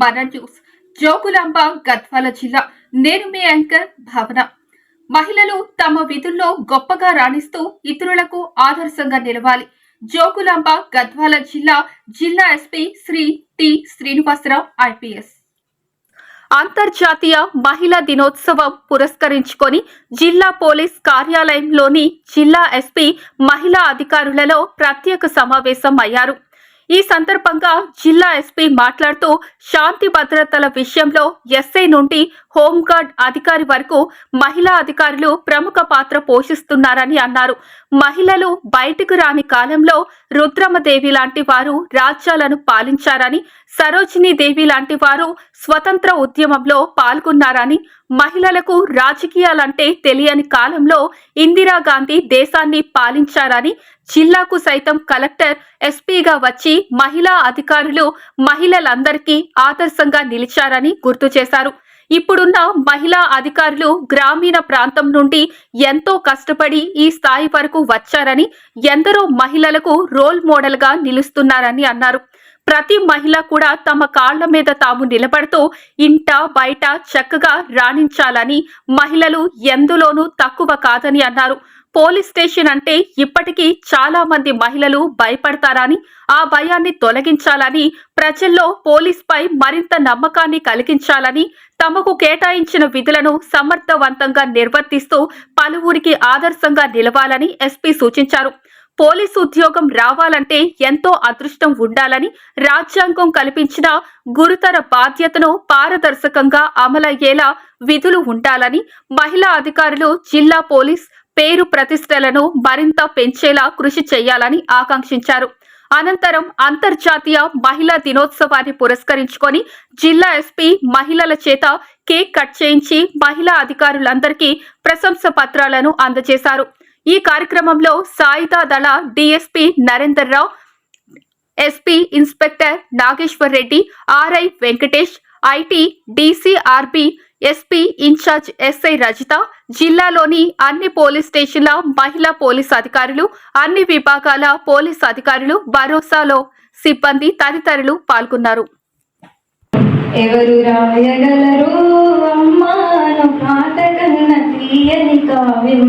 మన న్యూస్ జోగులాంబ గద్వాల జిల్లా. నేను మీ యాంకర్ భావన. మహిళలు తమ విధుల్లో గొప్పగా రాణిస్తూ ఇతరులకు ఆదర్శంగా నిలవాలి. జోగులాంబ గద్వాల జిల్లా. జిల్లా SP Shri T. Srinivasarao IPS. అంతర్జాతీయ మహిళా దినోత్సవం పురస్కరించుకొని జిల్లా పోలీస్ కార్యాలయంలోని జిల్లా ఎస్పీ మహిళా అధికారులలో ప్రత్యేక సమావేశం అయ్యారు ఈ సందర్భంగా జిల్లా ఎస్పీ మాట్లాడుతూ శాంతి భద్రతల విషయంలో ఎస్ఐ నుండి హోంగార్డ్ అధికారి వరకు మహిళా అధికారులు ప్రముఖ పాత్ర పోషిస్తున్నారని అన్నారు. మహిళలు బయటకు రాని కాలంలో రుద్రమదేవి లాంటి వారు రాజ్యాలను పాలించారని సరోజినీ దేవి లాంటి వారు స్వతంత్ర ఉద్యమంలో పాల్గొన్నారని మహిళలకు రాజకీయాలంటే తెలియని కాలంలో ఇందిరాగాంధీ దేశాన్ని పాలించారని జిల్లాకు సైతం కలెక్టర్ ఎస్పీగా వచ్చి మహిళా అధికారులు మహిళలందరికీ ఆదర్శంగా నిలిచారని గుర్తు చేశారు. ఇప్పుడున్న మహిళా అధికారులు గ్రామీణ ప్రాంతం నుండి ఎంతో కష్టపడి ఈ స్థాయి వరకు వచ్చారని ఎందరో మహిళలకు రోల్ మోడల్గా నిలుస్తున్నారని అన్నారు. ప్రతి మహిళ కూడా తమ కాళ్ళ మీద తాము నిలబడుతూ ఇంట బయట చక్కగా రాణించాలని మహిళలు ఎందులోనూ తక్కువ కాదని అన్నారు. పోలీస్ స్టేషన్ అంటే ఇప్పటికీ చాలా మంది మహిళలు భయపడతారని ఆ భయాన్ని తొలగించాలని ప్రజల్లో పోలీస్పై మరింత నమ్మకాన్ని కలిగించాలని తమకు కేటాయించిన విధులను సమర్థవంతంగా నిర్వర్తిస్తూ పలువురికి ఆదర్శంగా నిలవాలని ఎస్పీ సూచించారు. పోలీసు ఉద్యోగం రావాలంటే ఎంతో అదృష్టం ఉండాలని రాజ్యాంగం కల్పించిన గురుతర బాధ్యతను పారదర్శకంగా అమలయ్యేలా విధులు ఉండాలని మహిళా అధికారులు జిల్లా పోలీస్ పేరు ప్రతిష్టలను మరింత పెంచేలా కృషి చేయాలని ఆకాంక్షించారు. అనంతరం అంతర్జాతీయ మహిళా దినోత్సవాన్ని పురస్కరించుకొని జిల్లా ఎస్పీ మహిళల చేత కేక్ కట్ చేయించి మహిళా అధికారులందరికీ ప్రశంస పత్రాలను అందజేశారు. ఈ కార్యక్రమంలో సాయుధ దళ DSP Narender Rao SP inspector Nageswar Reddy RI Venkatesh IT DCRB SP incharge SI Rajitha జిల్లాలోని అన్ని పోలీస్ స్టేషన్ల మహిళా పోలీస్ అధికారులు అన్ని విభాగాల పోలీస్ అధికారులు భరోసాలో సిబ్బంది తదితరులు పాల్గొన్నారు. ఎవరు రాయగలరు అమ్మాను పాట కన్న తీయని కావ్యం.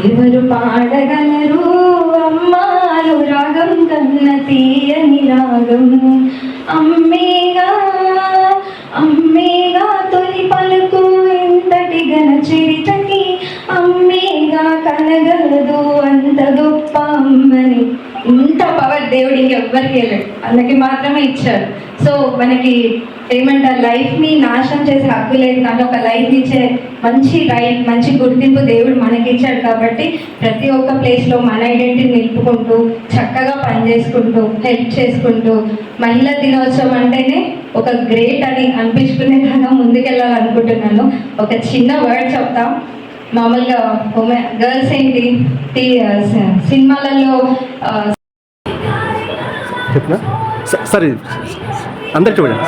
ఎవరు పాడగలరు అమ్మాను రాగం కన్న తీయని రాగం అమ్మేగా అమ్మేగా పవర్ వెళ్ళాడు అందుకే మాత్రమే ఇచ్చారు. సో మనకి ఏమంటారు లైఫ్ని నాశనం చేసే హక్కు లేదు. కానీ ఒక లైఫ్ ఇచ్చే మంచి రైట్ మంచి గుర్తింపు దేవుడు మనకి ఇచ్చాడు కాబట్టి ప్రతి ఒక్క ప్లేస్లో మన ఐడెంటిటీ నిలుపుకుంటూ చక్కగా పనిచేసుకుంటూ హెల్ప్ చేసుకుంటూ మహిళా దినోత్సవం అంటేనే ఒక గ్రేట్ అని అనిపించుకునే విధంగా ముందుకెళ్ళాలనుకుంటున్నాను. ఒక చిన్న వర్డ్ చెప్తాం. మామూలుగా ఉమెన్ గర్ల్స్ ఏంటి? సినిమాలలో చెప్పిన? సరే. అందరు చూడండి